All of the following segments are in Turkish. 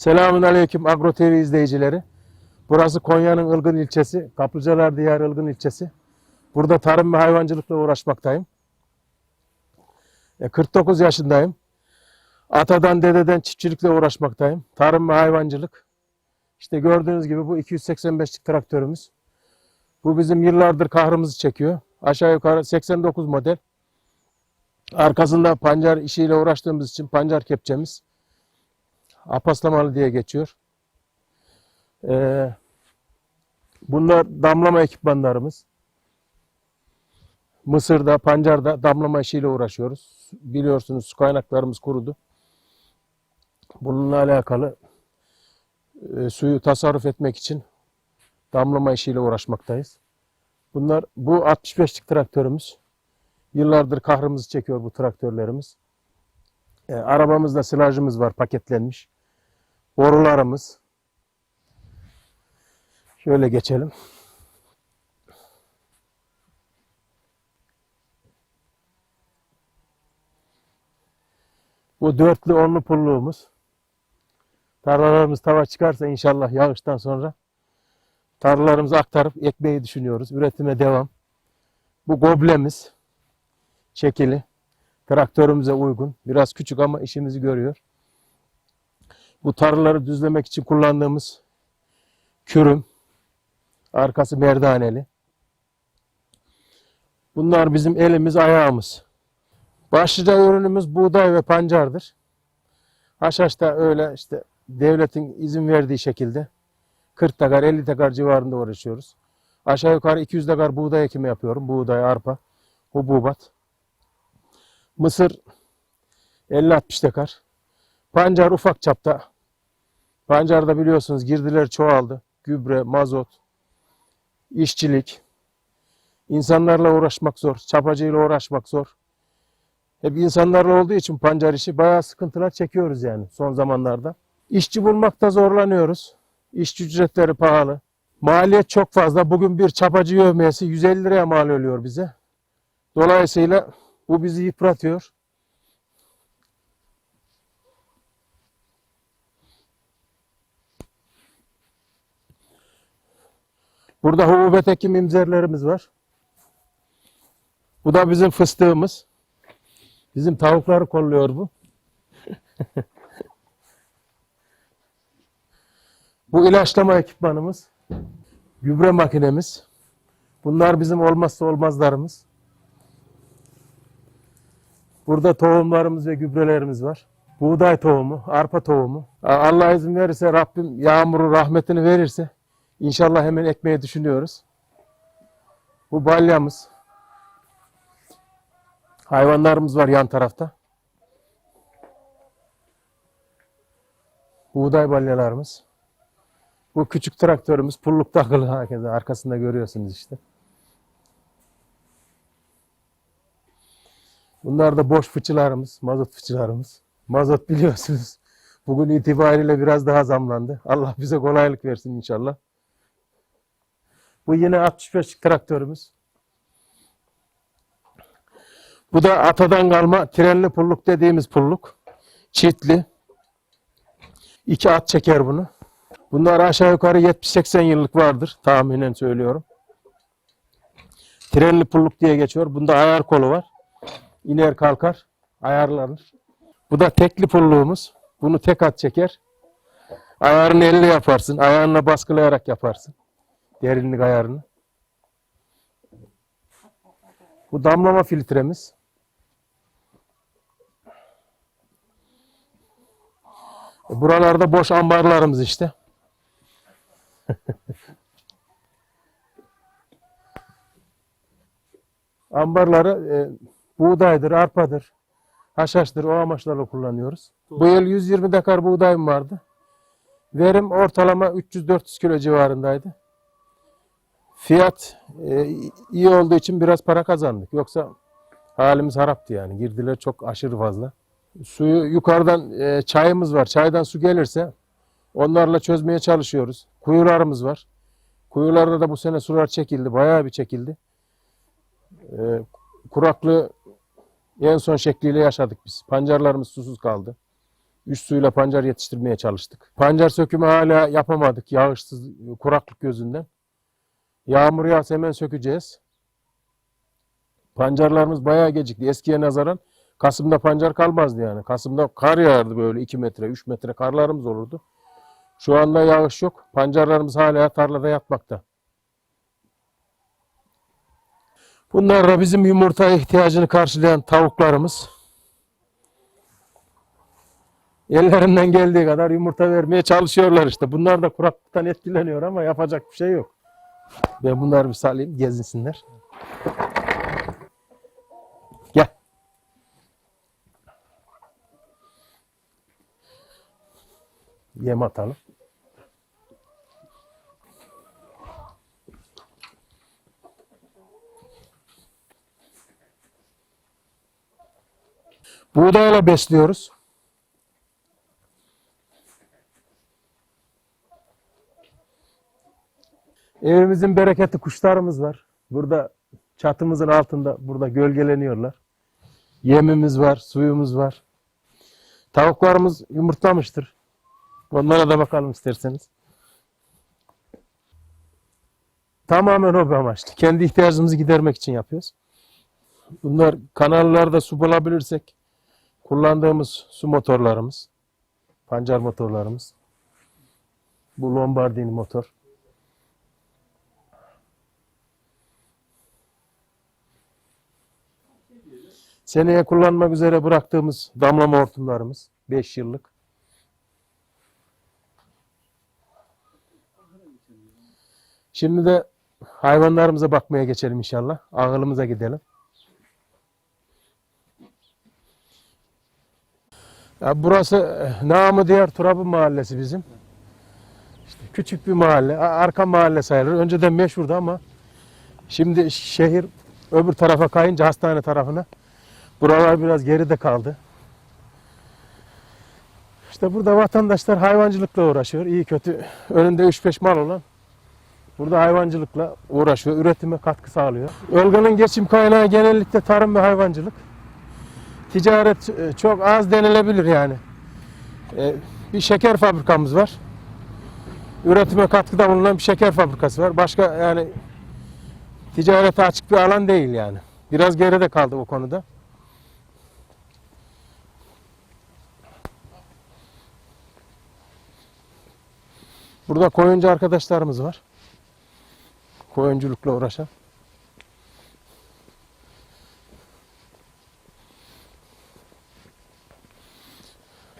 Selamun Aleyküm Agro TV izleyicileri. Burası Konya'nın Ilgın ilçesi, Kaplıcalar Diyarı Ilgın ilçesi. Burada tarım ve hayvancılıkla uğraşmaktayım. E, 49 yaşındayım. Atadan dededen çiftçilikle uğraşmaktayım. Tarım ve hayvancılık. İşte gördüğünüz gibi bu 285'lik traktörümüz. Bu bizim yıllardır kahrımızı çekiyor. Aşağı yukarı 89 model. Arkasında pancar işiyle uğraştığımız için pancar kepçemiz. Apaslamalı diye geçiyor. Ee, bunlar damlama ekipmanlarımız. Mısır'da, pancarda damlama işiyle uğraşıyoruz. Biliyorsunuz su kaynaklarımız kurudu. Bununla alakalı e, suyu tasarruf etmek için damlama işiyle uğraşmaktayız. Bunlar bu 65'lik traktörümüz. Yıllardır kahrımızı çekiyor bu traktörlerimiz. E, arabamızda silajımız var paketlenmiş. Borularımız. Şöyle geçelim. Bu dörtlü onlu pulluğumuz. Tarlalarımız tava çıkarsa inşallah yağıştan sonra tarlalarımızı aktarıp ekmeği düşünüyoruz. Üretime devam. Bu goblemiz şekili. Traktörümüze uygun. Biraz küçük ama işimizi görüyor. Bu tarlaları düzlemek için kullandığımız kürüm. Arkası merdaneli. Bunlar bizim elimiz ayağımız. Başlıca ürünümüz buğday ve pancardır. Haşhaş'ta öyle işte devletin izin verdiği şekilde 40 takar 50 takar civarında uğraşıyoruz. Aşağı yukarı 200 takar buğday ekimi yapıyorum. Buğday, arpa, hububat. Mısır 50-60 dekar. Pancar ufak çapta. Pancarda biliyorsunuz girdiler çoğaldı. Gübre, mazot, işçilik. İnsanlarla uğraşmak zor. Çapacıyla uğraşmak zor. Hep insanlarla olduğu için pancar işi bayağı sıkıntılar çekiyoruz yani son zamanlarda. İşçi bulmakta zorlanıyoruz. İşçi ücretleri pahalı. Maliyet çok fazla. Bugün bir çapacı yövmiyesi 150 liraya mal oluyor bize. Dolayısıyla bu bizi yıpratıyor. Burada hububet ekim imzerlerimiz var. Bu da bizim fıstığımız. Bizim tavukları kolluyor bu. bu ilaçlama ekipmanımız. Gübre makinemiz. Bunlar bizim olmazsa olmazlarımız. Burada tohumlarımız ve gübrelerimiz var. Buğday tohumu, arpa tohumu. Allah izin verirse Rabbim yağmuru rahmetini verirse inşallah hemen ekmeği düşünüyoruz. Bu balyamız. Hayvanlarımız var yan tarafta. Buğday balyalarımız. Bu küçük traktörümüz pulluk takılı herkese arkasında görüyorsunuz işte. Bunlar da boş fıçılarımız, mazot fıçılarımız. Mazot biliyorsunuz bugün itibariyle biraz daha zamlandı. Allah bize kolaylık versin inşallah. Bu yine 65'lik traktörümüz. Bu da atadan kalma trenli pulluk dediğimiz pulluk. Çiftli. İki at çeker bunu. Bunlar aşağı yukarı 70-80 yıllık vardır tahminen söylüyorum. Trenli pulluk diye geçiyor. Bunda ayar kolu var. İner kalkar, ayarlanır. Bu da tekli pulluğumuz. Bunu tek at çeker. Ayarını elle yaparsın. Ayağınla baskılayarak yaparsın. Derinlik ayarını. Bu damlama filtremiz. Buralarda boş ambarlarımız işte. Ambarları e, buğdaydır, arpadır, haşhaştır o amaçlarla kullanıyoruz. Bu yıl 120 dekar buğdayım vardı. Verim ortalama 300-400 kilo civarındaydı. Fiyat e, iyi olduğu için biraz para kazandık. Yoksa halimiz haraptı yani. Girdiler çok aşırı fazla. Suyu yukarıdan e, çayımız var. Çaydan su gelirse onlarla çözmeye çalışıyoruz. Kuyularımız var. Kuyularda da bu sene sular çekildi. Bayağı bir çekildi. E, kuraklığı en son şekliyle yaşadık biz. Pancarlarımız susuz kaldı. Üst suyla pancar yetiştirmeye çalıştık. Pancar sökümü hala yapamadık yağışsız kuraklık gözünden. Yağmur yağsa hemen sökeceğiz. Pancarlarımız bayağı gecikti. Eskiye nazaran Kasım'da pancar kalmazdı yani. Kasım'da kar yağardı böyle 2 metre, 3 metre karlarımız olurdu. Şu anda yağış yok. Pancarlarımız hala tarlada yatmakta. Bunlar da bizim yumurta ihtiyacını karşılayan tavuklarımız. Ellerinden geldiği kadar yumurta vermeye çalışıyorlar işte. Bunlar da kuraklıktan etkileniyor ama yapacak bir şey yok. Ben bunları bir salayım gezinsinler. Gel. Yem atalım. Buğdayla besliyoruz. Evimizin bereketi kuşlarımız var. Burada çatımızın altında burada gölgeleniyorlar. Yemimiz var, suyumuz var. Tavuklarımız yumurtlamıştır. Onlara da bakalım isterseniz. Tamamen hobi amaçlı. Kendi ihtiyacımızı gidermek için yapıyoruz. Bunlar kanallarda su bulabilirsek kullandığımız su motorlarımız, pancar motorlarımız. Bu Lombardini motor. Seneye kullanmak üzere bıraktığımız damlama hortumlarımız 5 yıllık. Şimdi de hayvanlarımıza bakmaya geçelim inşallah. Ağılımıza gidelim. Ya burası eh, namı diğer Turabı mahallesi bizim. İşte küçük bir mahalle. Arka mahalle sayılır. Önceden meşhurdu ama şimdi şehir öbür tarafa kayınca hastane tarafına buralar biraz geride kaldı. İşte burada vatandaşlar hayvancılıkla uğraşıyor. İyi kötü önünde 3-5 mal olan burada hayvancılıkla uğraşıyor. Üretime katkı sağlıyor. Ölgünün geçim kaynağı genellikle tarım ve hayvancılık. Ticaret e, çok az denilebilir yani. E, Bir şeker fabrikamız var. Üretime katkıda bulunan bir şeker fabrikası var. Başka yani ticarete açık bir alan değil yani. Biraz geride kaldı o konuda. Burada koyuncu arkadaşlarımız var. Koyunculukla uğraşan.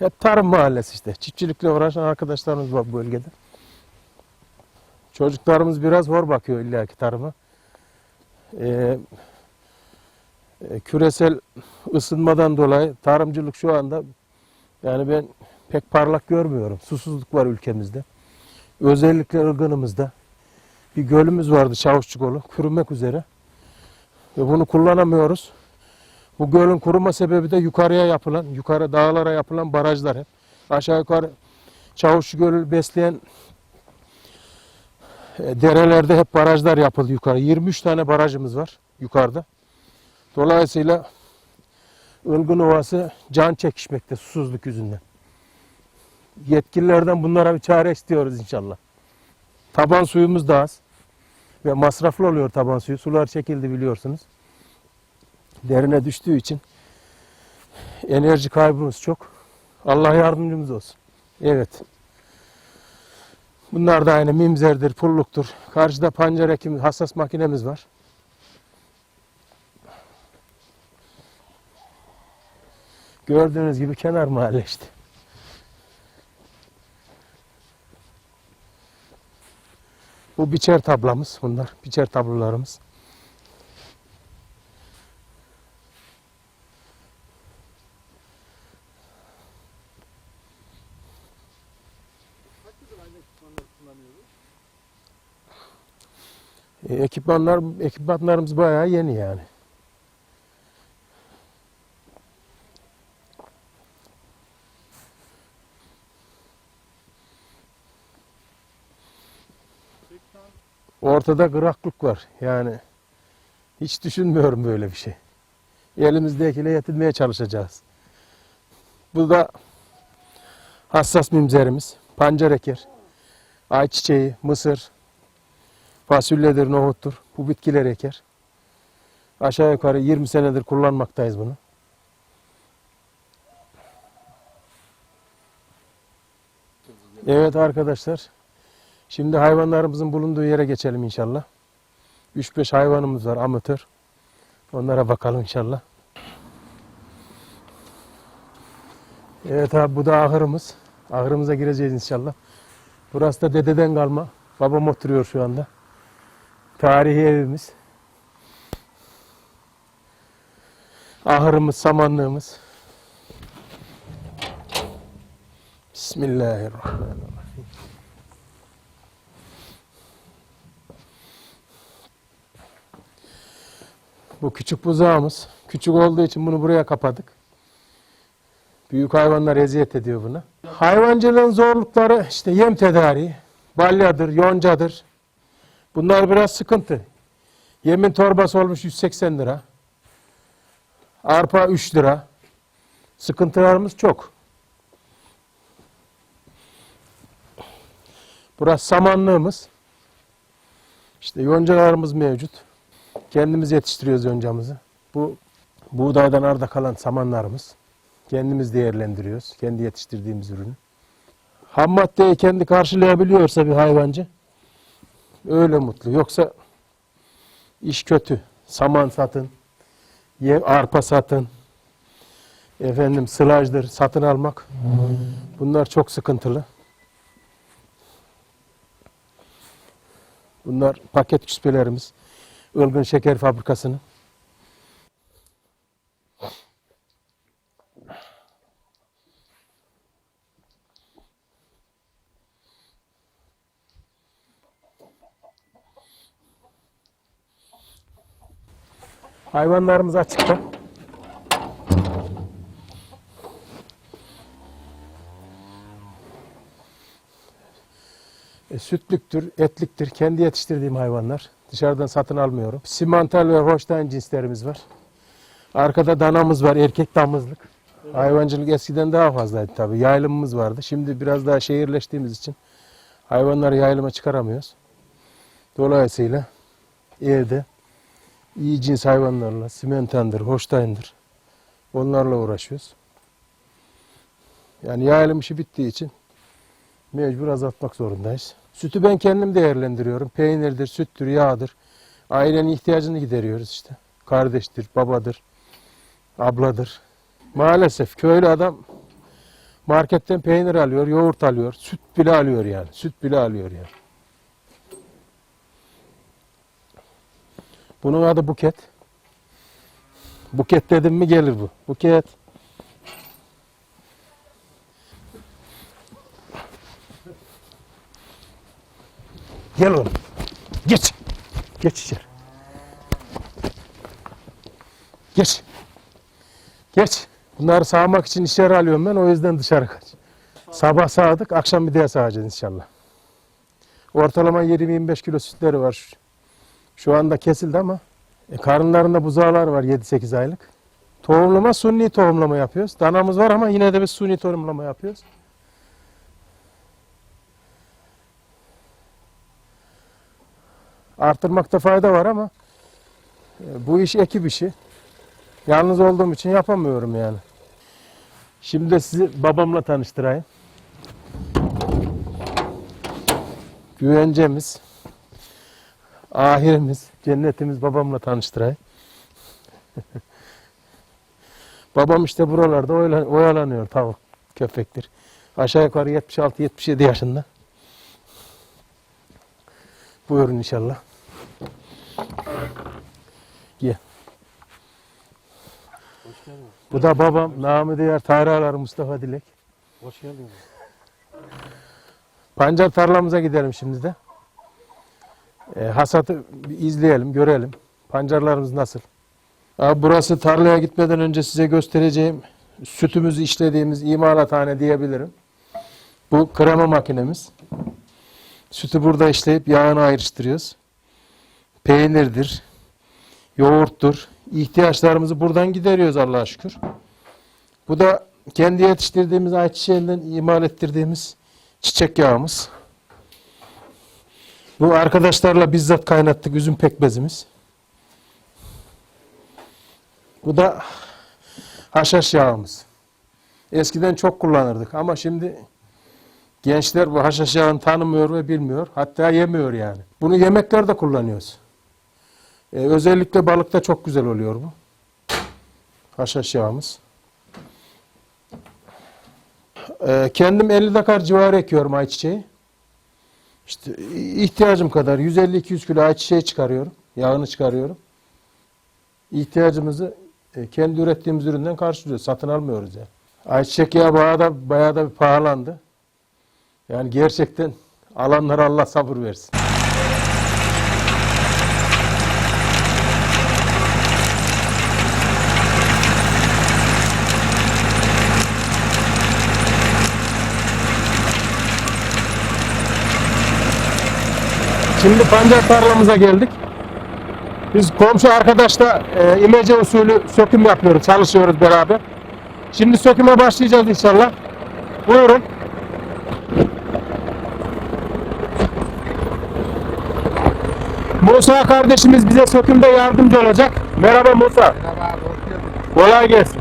Hep tarım mahallesi işte. Çiftçilikle uğraşan arkadaşlarımız var bu bölgede. Çocuklarımız biraz hor bakıyor illaki tarıma. Ee, e, küresel ısınmadan dolayı tarımcılık şu anda yani ben pek parlak görmüyorum. Susuzluk var ülkemizde. Özellikle ılgınımızda. Bir gölümüz vardı Çavuşçu Gölü. Kurümek üzere. Ve bunu kullanamıyoruz. Bu gölün kuruma sebebi de yukarıya yapılan, yukarı dağlara yapılan barajlar hep. Aşağı yukarı Çavuşçu Gölü besleyen e, derelerde hep barajlar yapıldı yukarı. 23 tane barajımız var yukarıda. Dolayısıyla Ilgın Ovası can çekişmekte susuzluk yüzünden. Yetkililerden bunlara bir çare istiyoruz inşallah. Taban suyumuz da az ve masraflı oluyor taban suyu. Sular çekildi biliyorsunuz. Derine düştüğü için enerji kaybımız çok. Allah yardımcımız olsun. Evet. Bunlar da aynı mimzerdir, pulluktur. Karşıda pancar ekimi hassas makinemiz var. Gördüğünüz gibi kenar mahalle işte. Bu biçer tablamız bunlar. Biçer tablolarımız. E, ekipmanlar ekipmanlarımız bayağı yeni yani. Ortada kıraklık var. Yani hiç düşünmüyorum böyle bir şey. Elimizdekiyle yetinmeye çalışacağız. Bu da Hassas mimzerimiz, pancar eker, ayçiçeği, mısır, fasulyedir, nohuttur. Bu bitkiler eker. Aşağı yukarı 20 senedir kullanmaktayız bunu. Evet arkadaşlar. Şimdi hayvanlarımızın bulunduğu yere geçelim inşallah. 3-5 hayvanımız var amatör. Onlara bakalım inşallah. Evet abi bu da ahırımız. Ahırımıza gireceğiz inşallah. Burası da dededen kalma. Babam oturuyor şu anda. Tarihi evimiz. Ahırımız, samanlığımız. Bismillahirrahmanirrahim. Bu küçük buzağımız. Küçük olduğu için bunu buraya kapadık. Büyük hayvanlar eziyet ediyor buna. Hayvancılığın zorlukları işte yem tedariği, balyadır, yoncadır. Bunlar biraz sıkıntı. Yemin torbası olmuş 180 lira. Arpa 3 lira. Sıkıntılarımız çok. Burası samanlığımız. İşte yoncalarımız mevcut. Kendimiz yetiştiriyoruz yoncamızı. Bu buğdaydan arda kalan samanlarımız. Kendimiz değerlendiriyoruz. Kendi yetiştirdiğimiz ürünü. Ham maddeyi kendi karşılayabiliyorsa bir hayvancı öyle mutlu. Yoksa iş kötü. Saman satın, ye- arpa satın, efendim sılajdır satın almak. Bunlar çok sıkıntılı. Bunlar paket küspelerimiz. Ilgın Şeker Fabrikası'nın. Hayvanlarımız açıkta. E, sütlüktür, etliktir. Kendi yetiştirdiğim hayvanlar. Dışarıdan satın almıyorum. Simantal ve Holstein cinslerimiz var. Arkada danamız var, erkek damızlık. Hayvancılık eskiden daha fazlaydı tabii. Yaylımımız vardı. Şimdi biraz daha şehirleştiğimiz için hayvanları yayılıma çıkaramıyoruz. Dolayısıyla evde iyi cins hayvanlarla, simentendir, Holstein'dir. Onlarla uğraşıyoruz. Yani yaylım işi bittiği için mecbur azaltmak zorundayız. Sütü ben kendim değerlendiriyorum. Peynirdir, süttür, yağdır. Ailenin ihtiyacını gideriyoruz işte. Kardeştir, babadır, abladır. Maalesef köylü adam marketten peynir alıyor, yoğurt alıyor, süt bile alıyor yani. Süt bile alıyor yani. Bunun adı buket. Buket dedim mi gelir bu. Buket. Gel oğlum. Geç. Geç içeri. Geç. Geç. Bunları sağmak için içeri alıyorum ben. O yüzden dışarı kaç. Sabah sağdık, akşam bir daha sağacağız inşallah. Ortalama 20-25 kilo sütleri var. Şu, anda kesildi ama e, karınlarında buzağlar var 7-8 aylık. Tohumlama, sunni tohumlama yapıyoruz. Danamız var ama yine de biz sunni tohumlama yapıyoruz. Arttırmakta fayda var ama e, bu iş ekip işi. Yalnız olduğum için yapamıyorum yani. Şimdi de sizi babamla tanıştırayım. Güvencemiz, ahirimiz, cennetimiz babamla tanıştırayım. Babam işte buralarda oyalanıyor tavuk, köpektir. Aşağı yukarı 76-77 yaşında. Buyurun inşallah. Gel. Hoş geldin. Bu da babam, namı diğer Tahralar Mustafa Dilek. Hoş geldin. Pancar tarlamıza gidelim şimdi de. E, hasatı izleyelim, görelim. Pancarlarımız nasıl? Abi burası tarlaya gitmeden önce size göstereceğim sütümüzü işlediğimiz imalathane diyebilirim. Bu krema makinemiz. Sütü burada işleyip yağını ayrıştırıyoruz. Peynirdir, yoğurttur. İhtiyaçlarımızı buradan gideriyoruz Allah'a şükür. Bu da kendi yetiştirdiğimiz ayçiçeğinden imal ettirdiğimiz çiçek yağımız. Bu arkadaşlarla bizzat kaynattık üzüm pekmezimiz. Bu da haşhaş yağımız. Eskiden çok kullanırdık ama şimdi gençler bu haşhaş yağını tanımıyor ve bilmiyor. Hatta yemiyor yani. Bunu yemeklerde kullanıyoruz. Ee, özellikle balıkta çok güzel oluyor bu. Haşhaş yağımız. Ee, kendim 50 dakar civarı ekiyorum ayçiçeği. İşte ihtiyacım kadar 150-200 kilo ayçiçeği çıkarıyorum. Yağını çıkarıyorum. İhtiyacımızı e, kendi ürettiğimiz üründen karşılıyoruz. Satın almıyoruz yani. Ayçiçek yağı bayağı da, bayağı da bir pahalandı. Yani gerçekten alanlara Allah sabır versin. Şimdi pancar tarlamıza geldik. Biz komşu arkadaşla e, imece usulü söküm yapıyoruz, çalışıyoruz beraber. Şimdi söküme başlayacağız inşallah. Buyurun. Musa kardeşimiz bize sökümde yardımcı olacak. Merhaba Musa. Merhaba. Kolay gelsin.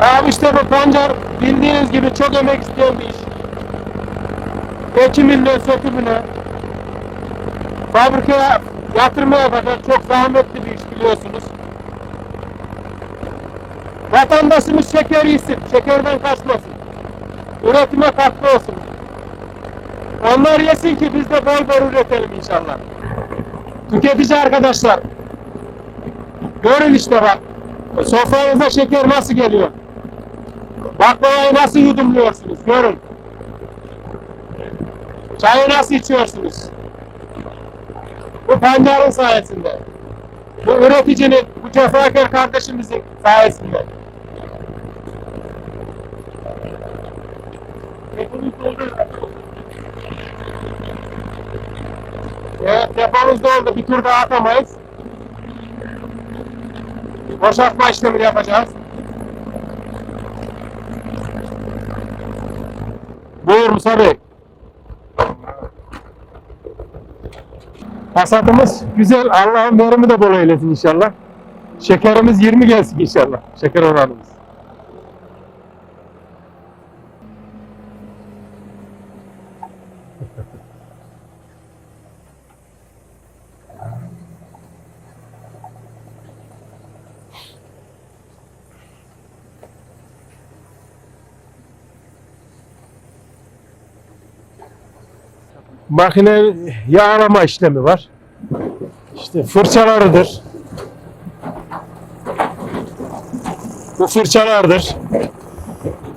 Abi işte bu pancar bildiğiniz gibi çok emek isteyen bir iş. Ekiminden sökümüne, fabrikaya yatırmaya kadar çok zahmetli bir iş biliyorsunuz. Vatandaşımız şeker yesin, şekerden kaçmasın. Üretime katkı olsun. Onlar yesin ki biz de bol bol üretelim inşallah. Tüketici arkadaşlar, görün işte bak, sofranıza şeker nasıl geliyor? Baklavayı nasıl yudumluyorsunuz, görün. Çayı nasıl içiyorsunuz? Bu pancarın sayesinde. Bu üreticinin, bu cefakar kardeşimizin sayesinde. Evet, depomuz doldu. Bir tur daha atamayız. Boşaltma işlemini yapacağız. Buyur Musa Bey. Hasatımız güzel. Allah'ın verimi de bol eylesin inşallah. Şekerimiz 20 gelsin inşallah. Şeker oranımız. Makine yağlama işlemi var. İşte fırçalarıdır. Bu fırçalardır.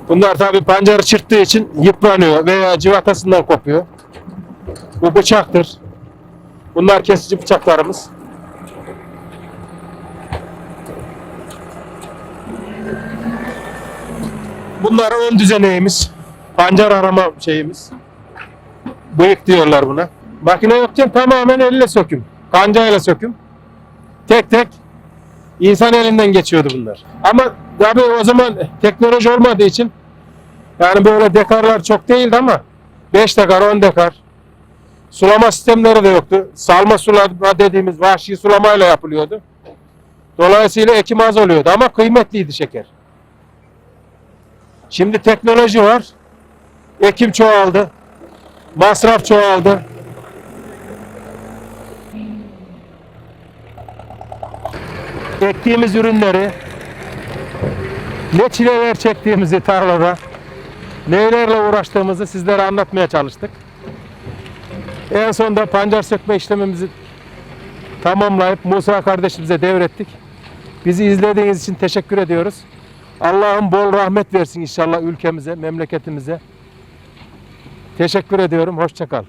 Bunlar tabi pancarı çırptığı için yıpranıyor veya civatasından kopuyor. Bu bıçaktır. Bunlar kesici bıçaklarımız. Bunlar ön düzeneğimiz. Pancar arama şeyimiz. Bıyık diyorlar buna. Makine yokken tamamen elle söküm. Kancayla söküm. Tek tek insan elinden geçiyordu bunlar. Ama tabii o zaman teknoloji olmadığı için yani böyle dekarlar çok değildi ama 5 dekar 10 dekar sulama sistemleri de yoktu. Salma sulama dediğimiz vahşi sulamayla yapılıyordu. Dolayısıyla ekim az oluyordu ama kıymetliydi şeker. Şimdi teknoloji var. Ekim çoğaldı. Masraf çoğaldı. Ektiğimiz ürünleri ne çileler çektiğimizi tarlada neylerle uğraştığımızı sizlere anlatmaya çalıştık. En sonunda pancar sökme işlemimizi tamamlayıp Musa kardeşimize devrettik. Bizi izlediğiniz için teşekkür ediyoruz. Allah'ım bol rahmet versin inşallah ülkemize, memleketimize. Teşekkür ediyorum. Hoşça kal.